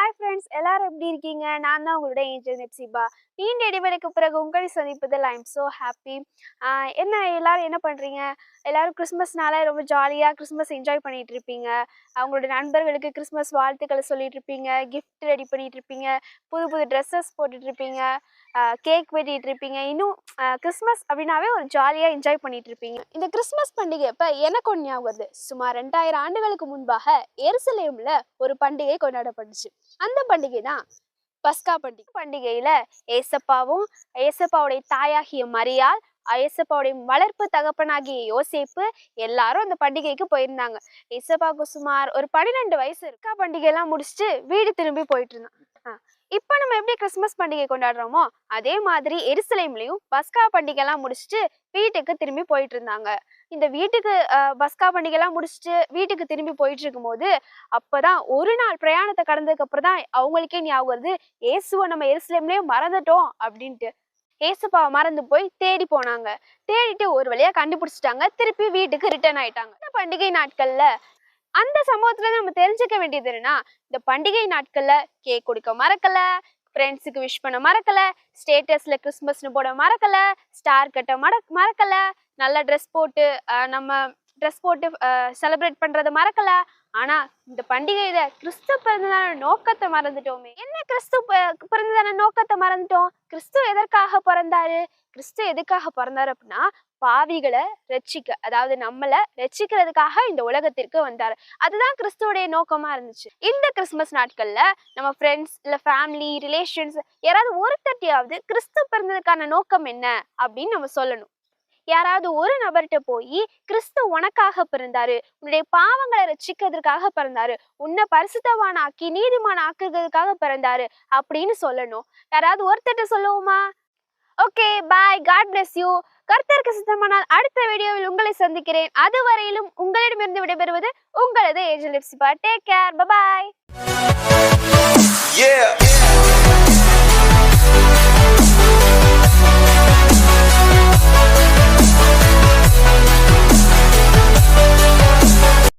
Hi friends எல்லாரும் எப்படி இருக்கீங்க? நான் தான் உங்களோட ஏஞ்சல் நெப்சிபா. நீண்ட இடைவெளிக்கு பிறகு உங்களை சந்திப்பதில் ஐ எம் ஸோ ஹாப்பி என்ன எல்லாரும் என்ன பண்ணுறீங்க எல்லாரும் கிறிஸ்மஸ்னால ரொம்ப ஜாலியாக கிறிஸ்மஸ் என்ஜாய் பண்ணிட்டு இருப்பீங்க. அவங்களோட நண்பர்களுக்கு கிறிஸ்மஸ் வாழ்த்துக்களை சொல்லிட்டு இருப்பீங்க. கிஃப்ட் ரெடி பண்ணிட்டு இருப்பீங்க. புது புது ட்ரெஸ்ஸஸ் போட்டுட்டு இருப்பீங்க. கேக் வெட்டிட்டு இருப்பீங்க. இன்னும் கிறிஸ்மஸ் அப்படின்னாவே ஒரு ஜாலியாக என்ஜாய் பண்ணிட்டு இருப்பீங்க. இந்த கிறிஸ்மஸ் பண்டிகை இப்போ எனக்கு ஒன்று ஞாபகம் வருது. சுமார் ரெண்டாயிரம் ஆண்டுகளுக்கு முன்பாக எருசலேமில் ஒரு பண்டிகை கொண்டாடப்பட்டுச்சு. அந்த பண்டிகை தான் பஸ்கா பண்டிகை. பண்டிகையில ஏசப்பாவும் ஏசப்பாவுடைய தாயாகிய மரியாள் ஏசப்பாவுடைய வளர்ப்பு தகப்பனாகிய யோசிப்பு எல்லாரும் அந்த பண்டிகைக்கு போயிருந்தாங்க. ஏசப்பாவுக்கு சுமார் ஒரு பன்னிரெண்டு வயசு இருக்கா. பண்டிகை எல்லாம் முடிச்சுட்டு வீடு திரும்பி போயிட்டு இருந்தான். ஆ, இப்போ நம்ம எப்படி கிறிஸ்மஸ் பண்டிகை கொண்டாடுறோமோ அதே மாதிரி எருசலேம்லயும் பஸ்கா பண்டிகை எல்லாம் முடிச்சுட்டு வீட்டுக்கு திரும்பி போயிட்டு இருந்தாங்க இந்த வீட்டுக்கு பஸ்கா பண்டிகை எல்லாம் முடிச்சுட்டு வீட்டுக்கு திரும்பி போயிட்டு இருக்கும்போது அப்பதான் ஒரு நாள் பிரயாணத்தை கடந்ததுக்கு அப்புறம் தான் அவங்களுக்கே ஞாபகம் வருது இயேசுவை நம்ம எருசலேம்லயே மறந்துட்டோம் அப்படின்ட்டு. ஏசுப்பா மறந்து போய் தேடி போனாங்க. தேடிட்டு ஒரு வழியா கண்டுபிடிச்சிட்டாங்க. திருப்பி வீட்டுக்கு ரிட்டர்ன் ஆயிட்டாங்க. இந்த பண்டிகை நாட்கள்ல அந்த சம்பவத்துல நம்ம தெரிஞ்சுக்க வேண்டியது என்னன்னா இந்த பண்டிகை நாட்கள்ல கேக் கொடுக்க மறக்கல ஃப்ரெண்ட்ஸுக்கு விஷ் பண்ண மறக்கல ஸ்டேட்டஸ்ல கிறிஸ்மஸ்னு போட மறக்கல ஸ்டார் கட்ட மற மறக்கல நல்ல ட்ரெஸ் போட்டு நம்ம ட்ரெஸ் போட்டு செலிப்ரேட் பண்றதை மறக்கல. ஆனா இந்த பண்டிகையில கிறிஸ்து பிறந்ததான நோக்கத்தை மறந்துட்டோமே. என்ன கிறிஸ்து பிறந்ததான நோக்கத்தை மறந்துட்டோம்? கிறிஸ்து எதற்காக பிறந்தாரு? கிறிஸ்து எதுக்காக பிறந்தாரு அப்படின்னா பாவிகளை ரட்சிக்க அதாவது நம்மளை ரட்சிக்கிறதுக்காக இந்த உலகத்திற்கு வந்தார். அதுதான் கிறிஸ்துவோடைய நோக்கமா இருந்துச்சு. இந்த கிறிஸ்மஸ் நாட்கள்ல நம்ம ஃப்ரெண்ட்ஸ் இல்ல ஃபேமிலி ரிலேஷன்ஸ் யாராவது ஒருத்தட்டியாவது கிறிஸ்து பிறந்ததுக்கான நோக்கம் என்ன அப்படின்னு நம்ம சொல்லணும். யாராவது ஒரு நபர்கிட்ட போய் கிறிஸ்து உனக்காக பிறந்தாரு உன்னுடைய பாவங்களை ரசிக்கிறதுக்காக பிறந்தாரு உன்னை பரிசுத்தவான ஆக்கி நீதிமான ஆக்குறதுக்காக பிறந்தாரு அப்படின்னு சொல்லணும். யாராவது ஒருத்தர்கிட்ட சொல்லுவோமா? Okay bye God bless you கர்த்தருக்கு சித்தமானால் அடுத்த வீடியோவில் உங்களை சந்திக்கிறேன். அதுவரையிலும் உங்களிடமிருந்து விடைபெறுவது உங்களது ஏஜ் லிப்ஸ் பா take care bye bye Yeah.